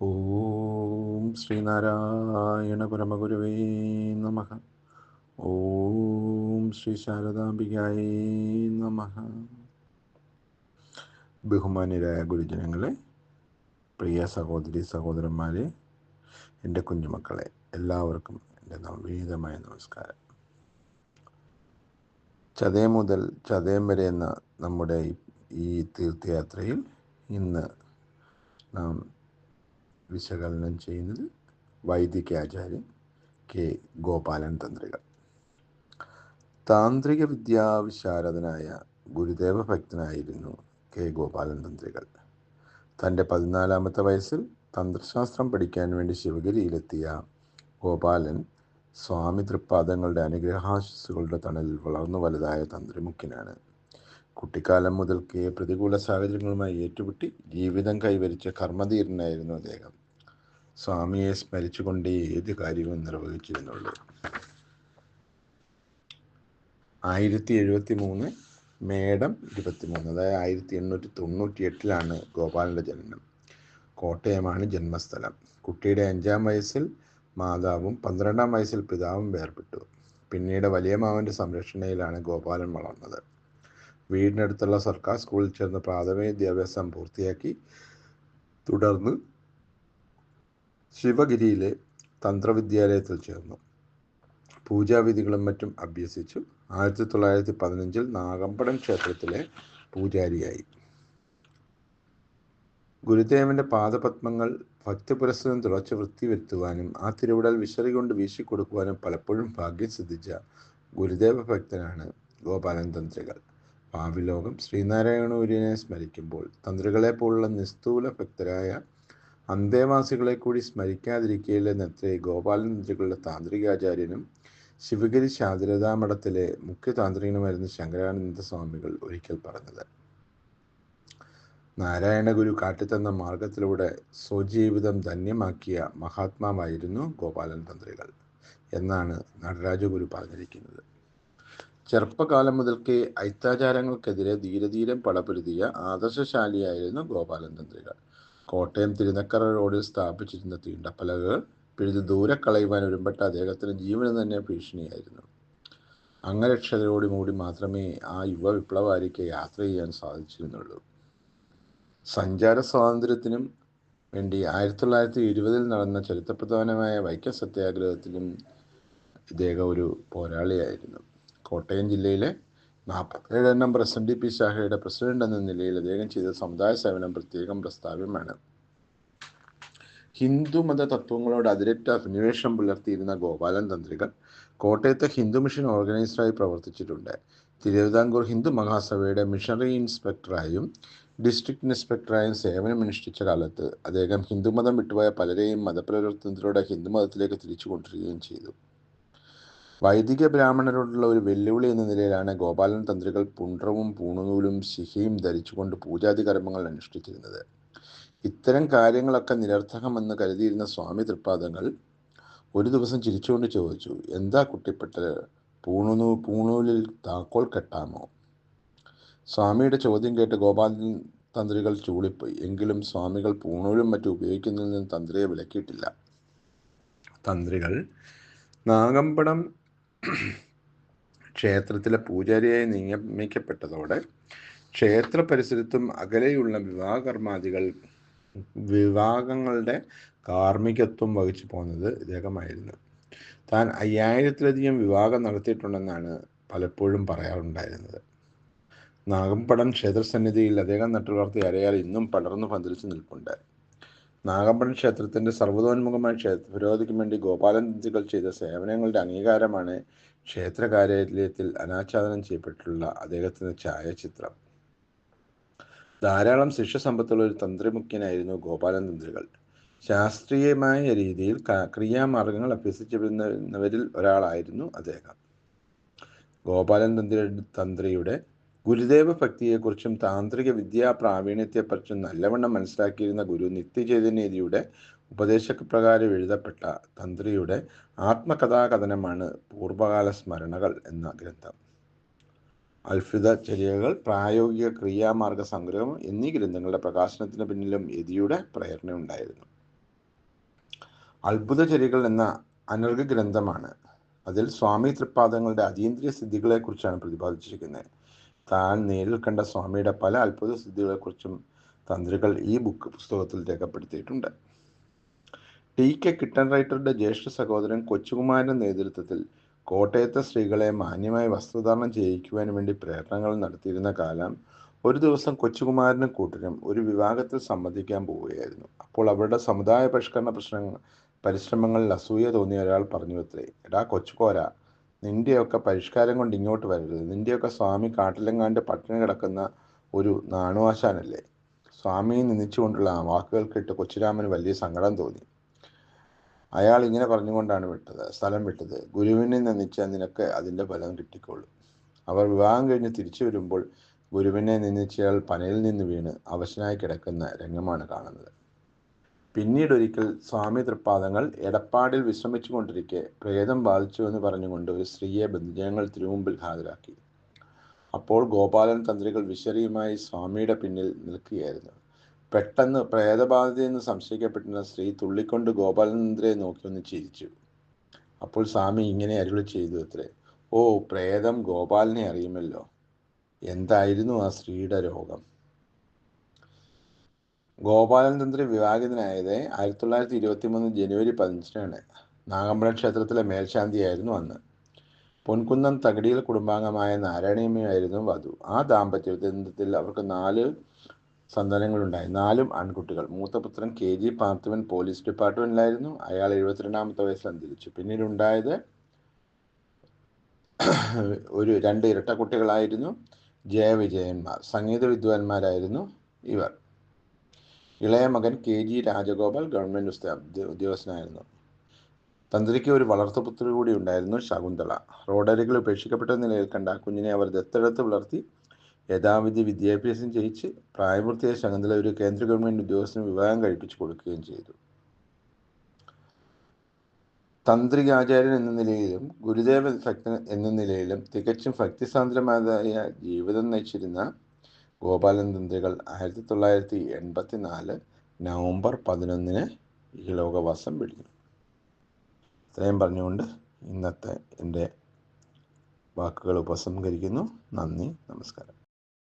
ഓം ശ്രീനാരായണ പരമഗുരുവേ നമ. ഓം ശ്രീ ശാരദാംബികായേ നമ. ബഹുമാന്യരായ ഗുരുജനങ്ങളെ പ്രിയ സഹോദരി സഹോദരന്മാരെ എന്റെ കുഞ്ഞുമക്കളെ എല്ലാവർക്കും എന്റെ നവീതമായ നമസ്കാരം. ചതയം മുതൽ ചതയം വരെ എന്ന നമ്മുടെ ഈ തീർത്ഥയാത്രയിൽ ഇന്ന് നാം വിശകലനം ചെയ്യുന്നത് വൈദിക ആചാര്യൻ കെ. ഗോപാലൻ തന്ത്രികൾ. താന്ത്രിക വിദ്യാവിശാരദനായ ഗുരുദേവ ഭക്തനായിരുന്നു കെ. ഗോപാലൻ തന്ത്രികൾ. തന്റെ പതിനാലാമത്തെ വയസ്സിൽ തന്ത്രശാസ്ത്രം പഠിക്കാൻ വേണ്ടി ശിവഗിരിയിലെത്തിയ ഗോപാലൻ സ്വാമി തൃപ്പാദങ്ങളുടെ അനുഗ്രഹാശിസുകളുടെ തണലിൽ വളർന്നു വലുതായ തന്ത്രിമുഖ്യനാണ്. കുട്ടിക്കാലം മുതൽക്കേ പ്രതികൂല സാഹചര്യങ്ങളുമായി ഏറ്റുമുട്ടി ജീവിതം കൈവരിച്ച കർമ്മധീരനായിരുന്നു അദ്ദേഹം. സ്വാമിയെ സ്മരിച്ചുകൊണ്ടേ ഏത് കാര്യവും നിർവഹിച്ചിരുന്നുള്ളൂ. ആയിരത്തി എഴുപത്തി മൂന്ന് മേടം ഇരുപത്തിമൂന്ന് അതായത് ആയിരത്തി എണ്ണൂറ്റി തൊണ്ണൂറ്റി എട്ടിലാണ് ഗോപാലന്റെ ജനനം. കോട്ടയമാണ് ജന്മസ്ഥലം. കുട്ടിയുടെ അഞ്ചാം വയസ്സിൽ മാതാവും പന്ത്രണ്ടാം വയസ്സിൽ പിതാവും വേർപെട്ടു. പിന്നീട് വലിയ മാവന്റെ സംരക്ഷണയിലാണ് ഗോപാലൻ വളർന്നത്. വീടിനടുത്തുള്ള സർക്കാർ സ്കൂളിൽ ചേർന്ന് പ്രാഥമിക വിദ്യാഭ്യാസം പൂർത്തിയാക്കി തുടർന്ന് ശിവഗിരിയിലെ തന്ത്രവിദ്യാലയത്തിൽ ചേർന്നു. പൂജാവിധികളും മറ്റും അഭ്യസിച്ചു. ആയിരത്തി തൊള്ളായിരത്തി പതിനഞ്ചിൽ നാഗമ്പടം ക്ഷേത്രത്തിലെ പൂജാരിയായി. ഗുരുദേവന്റെ പാദപത്മങ്ങൾ ഭക്തിപുരസ്സരം തുളച്ച് വൃത്തി വരുത്തുവാനും ആ തിരുവിടൽ വിശറി കൊണ്ട് വീശിക്കൊടുക്കുവാനും പലപ്പോഴും ഭാഗ്യം സിദ്ധിച്ച ഗുരുദേവ ഭക്തനാണ് ഗോപാലൻ തന്ത്രികൾ. ഭാവിലോകം ശ്രീനാരായണൂര്യനെ സ്മരിക്കുമ്പോൾ തന്ത്രികളെ പോലുള്ള നിസ്തൂല ഭക്തരായ അന്തേവാസികളെ കൂടി സ്മരിക്കാതിരിക്കില്ലെന്നത്രേ ഗോപാലൻ തന്ത്രികളുടെ താന്ത്രികാചാര്യനും ശിവഗിരി ശാരദാമഠത്തിലെ മുഖ്യ താന്ത്രികനുമായിരുന്ന ശങ്കരാനന്ദ സ്വാമികൾ ഒരിക്കൽ പറഞ്ഞത്. നാരായണ ഗുരു കാട്ടിത്തന്ന മാർഗത്തിലൂടെ സ്വജീവിതം ധന്യമാക്കിയ മഹാത്മാവായിരുന്നു ഗോപാലൻ തന്ത്രികൾ എന്നാണ് നടരാജഗുരു പറഞ്ഞിരിക്കുന്നത്. ചെറുപ്പകാലം മുതൽക്കേ അയിത്താചാരങ്ങൾക്കെതിരെ ധീരധീരം പടപൊരുതിയ ആദർശശാലിയായിരുന്നു ഗോപാലൻ തന്ത്രികൾ. കോട്ടയം തിരുനക്കര റോഡിൽ സ്ഥാപിച്ചിരുന്ന തീണ്ടപ്പലകൾ പിഴുത് ദൂരെ കളയുവാൻ ഒരുമ്പെട്ട അദ്ദേഹത്തിന് ജീവന് തന്നെ ഭീഷണിയായിരുന്നു. അംഗരക്ഷകരോട് മൂടി മാത്രമേ ആ യുവ വിപ്ലവാരിക്ക് യാത്ര ചെയ്യാൻ സാധിച്ചിരുന്നുള്ളൂ. സഞ്ചാര സ്വാതന്ത്ര്യത്തിനും വേണ്ടി ആയിരത്തി തൊള്ളായിരത്തി ഇരുപതിൽ നടന്ന ചരിത്രപ്രധാനമായ വൈക്കം സത്യാഗ്രഹത്തിലും ഇദ്ദേഹം ഒരു പോരാളിയായിരുന്നു. കോട്ടയം ജില്ലയിലെ നാൽപ്പത്തേഴ് എണ്ണം പ്രസിഡന്റ് പി ശാഖയുടെ പ്രസിഡന്റ് എന്ന നിലയിൽ അദ്ദേഹം ചെയ്ത സമുദായ സേവനം പ്രത്യേകം പ്രസ്താവ്യമാണ്. ഹിന്ദുമത തത്വങ്ങളോട് അതിരറ്റ അഭിനിവേശം പുലർത്തിയിരുന്ന ഗോപാലൻ തന്ത്രികൾ കോട്ടയത്തെ ഹിന്ദു മിഷൻ ഓർഗനൈസറായി പ്രവർത്തിച്ചിട്ടുണ്ട്. തിരുവിതാംകൂർ ഹിന്ദു മഹാസഭയുടെ മിഷണറി ഇൻസ്പെക്ടറായും ഡിസ്ട്രിക്ട് ഇൻസ്പെക്ടറായും സേവനമനുഷ്ഠിച്ച കാലത്ത് അദ്ദേഹം ഹിന്ദുമതം വിട്ടുപോയ പലരെയും മതപ്രവർത്തനത്തിലൂടെ ഹിന്ദുമതത്തിലേക്ക് തിരിച്ചു കൊണ്ടുവരികയും ചെയ്തു. വൈദിക ബ്രാഹ്മണരോടുള്ള ഒരു വെല്ലുവിളി എന്ന നിലയിലാണ് ഗോപാലൻ തന്ത്രികൾ പുണ്ട്രവും പൂണുനൂലും ശിഹയും ധരിച്ചുകൊണ്ട് പൂജാതി കർമ്മങ്ങൾ അനുഷ്ഠിച്ചിരുന്നത്. ഇത്തരം കാര്യങ്ങളൊക്കെ നിരർത്ഥകമെന്ന് കരുതിയിരുന്ന സ്വാമി തൃപ്പാദങ്ങൾ ഒരു ദിവസം ചിരിച്ചുകൊണ്ട് ചോദിച്ചു എന്താ കുട്ടിപ്പെട്ടത് പൂണുനൂ പൂണൂലിൽ താക്കോൽ കെട്ടാമോ? സ്വാമിയുടെ ചോദ്യം കേട്ട് ഗോപാലൻ തന്ത്രികൾ ചൂളിപ്പോയി. എങ്കിലും സ്വാമികൾ പൂണൂലും മറ്റും ഉപയോഗിക്കുന്നതിൽ നിന്ന് തന്ത്രിയെ വിലക്കിയിട്ടില്ല. തന്ത്രികൾ നാഗമ്പടം ക്ഷേത്രത്തിലെ പൂജാരിയായി നിയമിക്കപ്പെട്ടതോടെ ക്ഷേത്ര പരിസരത്തും അകലെയുള്ള വിവാഹകർമാദികൾ വിവാഹങ്ങളുടെ കാർമ്മികത്വം വഹിച്ചു പോകുന്നത് ഇദ്ദേഹമായിരുന്നു. താൻ അയ്യായിരത്തിലധികം വിവാഹം നടത്തിയിട്ടുണ്ടെന്നാണ് പലപ്പോഴും പറയാറുണ്ടായിരുന്നത്. നാഗമ്പടം ക്ഷേത്രസന്നിധിയിൽ അദ്ദേഹം നട്ടുവളർത്തിയ അരയാൽ ഇന്നും പടർന്നു പന്തലിച്ചു നിൽപ്പുണ്ട്. നാഗമ്പടം ക്ഷേത്രത്തിന്റെ സർവതോന്മുഖമായ ക്ഷേത്ര പുരോഗതിക്ക് വേണ്ടി ഗോപാലൻ തന്ത്രികൾ ചെയ്ത സേവനങ്ങളുടെ അംഗീകാരമാണ് ക്ഷേത്ര കാര്യാലയത്തിൽ അനാച്ഛാദനം ചെയ്യപ്പെട്ടുള്ള അദ്ദേഹത്തിന്റെ ഛായാചിത്രം. ധാരാളം ശിഷ്യസമ്പത്തുള്ള ഒരു തന്ത്രിമുഖ്യനായിരുന്നു ഗോപാലൻ തന്ത്രികൾ ശാസ്ത്രീയമായ രീതിയിൽ ക്രിയാമാർഗങ്ങൾ അഭ്യസിച്ചിരുന്നവരിൽ ഒരാളായിരുന്നു അദ്ദേഹം. ഗോപാലൻ തന്ത്രി തന്ത്രിയുടെ ഗുരുദേവ ഭക്തിയെക്കുറിച്ചും താന്ത്രിക വിദ്യാ പ്രാവീണ്യത്തെക്കുറിച്ചും നല്ലവണ്ണം മനസ്സിലാക്കിയിരുന്ന ഗുരു നിത്യചൈതന്യതിയുടെ ഉപദേശപ്രകാരം എഴുതപ്പെട്ട തന്ത്രിയുടെ ആത്മകഥാകഥനമാണ് പൂർവകാല സ്മരണകൾ എന്ന ഗ്രന്ഥം. അത്ഭുത ചര്യകൾ പ്രായോഗിക ക്രിയാമാർഗ സംഗ്രഹം എന്നീ ഗ്രന്ഥങ്ങളുടെ പ്രകാശനത്തിന് പിന്നിലും യതിയുടെ പ്രേരണ ഉണ്ടായിരുന്നു അത്ഭുതചര്യകൾ എന്ന അനർഘ ഗ്രന്ഥമാണ്. അതിൽ സ്വാമി തൃപ്പാദങ്ങളുടെ അതീന്ദ്രിയ സിദ്ധികളെക്കുറിച്ചാണ് പ്രതിപാദിച്ചിരിക്കുന്നത്. താൻ നേരിൽ കണ്ട സ്വാമിയുടെ പല അത്ഭുത സിദ്ധികളെക്കുറിച്ചും തന്ത്രികൾ ഈ ബുക്ക് പുസ്തകത്തിൽ രേഖപ്പെടുത്തിയിട്ടുണ്ട്. ടി കെ കിട്ടൻ റൈറ്ററുടെ ജ്യേഷ്ഠ സഹോദരൻ കൊച്ചുകുമാരന്റെ നേതൃത്വത്തിൽ കോട്ടയത്തെ സ്ത്രീകളെ മാന്യമായി വസ്ത്രധാരണം ചെയ്യിക്കുവാൻ വേണ്ടി പ്രയത്നങ്ങൾ നടത്തിയിരുന്ന കാലം ഒരു ദിവസം കൊച്ചുകുമാരനും കൂട്ടരും ഒരു വിവാഹത്തിൽ സംബന്ധിക്കാൻ പോവുകയായിരുന്നു. അപ്പോൾ അവരുടെ സമുദായ പരിഷ്കരണ പ്രശ്നങ്ങൾ പരിശ്രമങ്ങളിൽ അസൂയ തോന്നിയ ഒരാൾ പറഞ്ഞു അത്രേ എടാ കൊച്ചുകോര നിന്റെയൊക്കെ പരിഷ്കാരം കൊണ്ട് ഇങ്ങോട്ട് വരരുത്. നിന്റെയൊക്കെ സ്വാമി കാട്ടിലെങ്ങാണ്ട് പട്ടിണി കിടക്കുന്ന ഒരു നാണുവാശാനല്ലേ? സ്വാമിയെ നിന്ദിച്ചുകൊണ്ടുള്ള ആ വാക്കുകൾ കേട്ട് കൊച്ചുരാമന് വലിയ സങ്കടം തോന്നി. അയാൾ ഇങ്ങനെ പറഞ്ഞുകൊണ്ടാണ് വിട്ടത് സ്ഥലം വിട്ടത്. ഗുരുവിനെ നിന്ദിച്ച നിനക്ക് അതിന്റെ ഫലം കിട്ടിക്കോളൂ. അവർ വിവാഹം കഴിഞ്ഞ് തിരിച്ചു വരുമ്പോൾ ഗുരുവിനെ നിന്ദിച്ചയാൾ പനയിൽ നിന്ന് വീണ് അവശനായി കിടക്കുന്ന രംഗമാണ് കാണുന്നത്. പിന്നീട് ഒരിക്കൽ സ്വാമി തൃപ്പാദങ്ങൾ എടപ്പാടിൽ വിശ്രമിച്ചു കൊണ്ടിരിക്കെ പ്രേതം ബാധിച്ചു എന്ന് പറഞ്ഞുകൊണ്ട് ഒരു സ്ത്രീയെ ബന്ധുജനങ്ങൾ തിരുമുമ്പിൽ ഹാജരാക്കി. അപ്പോൾ ഗോപാലൻ തന്ത്രികൾ വിശറിയുമായി സ്വാമിയുടെ പിന്നിൽ നിൽക്കുകയായിരുന്നു. പെട്ടെന്ന് പ്രേതബാധിതയെന്ന് സംശയിക്കപ്പെട്ടിരുന്ന സ്ത്രീ തുള്ളിക്കൊണ്ട് ഗോപാലൻ തന്ത്രിയെ നോക്കി ഒന്ന് ചിരിച്ചു. അപ്പോൾ സ്വാമി ഇങ്ങനെ അരുളി ചെയ്തു അത്രേ ഓ പ്രേതം ഗോപാലിനെ അറിയുമല്ലോ. എന്തായിരുന്നു ആ സ്ത്രീയുടെ രോഗം? ഗോപാലൻ തന്ത്രി വിവാഹിതനായത് ആയിരത്തി തൊള്ളായിരത്തി ഇരുപത്തി മൂന്ന് ജനുവരി പതിനഞ്ചിനാണ്. നാഗമ്പലം ക്ഷേത്രത്തിലെ മേൽശാന്തിയായിരുന്നു അന്ന്. പൊൻകുന്നം തകടിയിൽ കുടുംബാംഗമായ നാരായണിയമ്മയായിരുന്നു വധു. ആ ദാമ്പത്യ ബന്ധത്തിൽ അവർക്ക് നാല് സന്താനങ്ങളുണ്ടായി നാലും ആൺകുട്ടികൾ. മൂത്തപുത്രൻ കെ ജി പാർത്ഥിവൻ പോലീസ് ഡിപ്പാർട്ട്മെന്റിലായിരുന്നു. അയാൾ എഴുപത്തിരണ്ടാമത്തെ വയസ്സിൽ അന്തരിച്ചു. പിന്നീട് ഉണ്ടായത് ഒരു രണ്ട് ഇരട്ട കുട്ടികളായിരുന്നു ജയവിജയന്മാർ. സംഗീത വിദ്വാൻമാരായിരുന്നു ഇവർ. ഇളയ മകൻ കെ ജി രാജഗോപാൽ ഗവൺമെന്റ് ഉദ്യോഗസ്ഥനായിരുന്നു. തന്ത്രിക്ക് ഒരു വളർത്തുപുത്രി കൂടി ഉണ്ടായിരുന്നു ശകുന്തള. റോഡരികിൽ ഉപേക്ഷിക്കപ്പെട്ട നിലയിൽ കണ്ട കുഞ്ഞിനെ അവർ ദത്തെടുത്ത് വളർത്തി. യഥാവിധി വിദ്യാഭ്യാസം ചെയ്യിച്ച് പ്രായപൂർത്തിയായ ശകുന്തള ഒരു കേന്ദ്ര ഗവൺമെന്റ് ഉദ്യോഗസ്ഥന് വിവാഹം കഴിപ്പിച്ചു കൊടുക്കുകയും ചെയ്തു. തന്ത്രികാചാര്യൻ എന്ന നിലയിലും ഗുരുദേവ ഭക്തൻ എന്ന നിലയിലും തികച്ചും ഭക്തിസാന്ദ്രമായ ജീവിതം നയിച്ചിരുന്ന ഗോപാലൻ തന്ത്രികൾ ആയിരത്തി തൊള്ളായിരത്തി എൺപത്തി നാല് നവംബർ പതിനൊന്നിന് ഈ ലോകവാസം വെടിഞ്ഞു ഇത്രയും പറഞ്ഞുകൊണ്ട് ഇന്നത്തെ എന്റെ വാക്കുകൾ ഉപസംഹരിക്കുന്നു. നന്ദി നമസ്കാരം.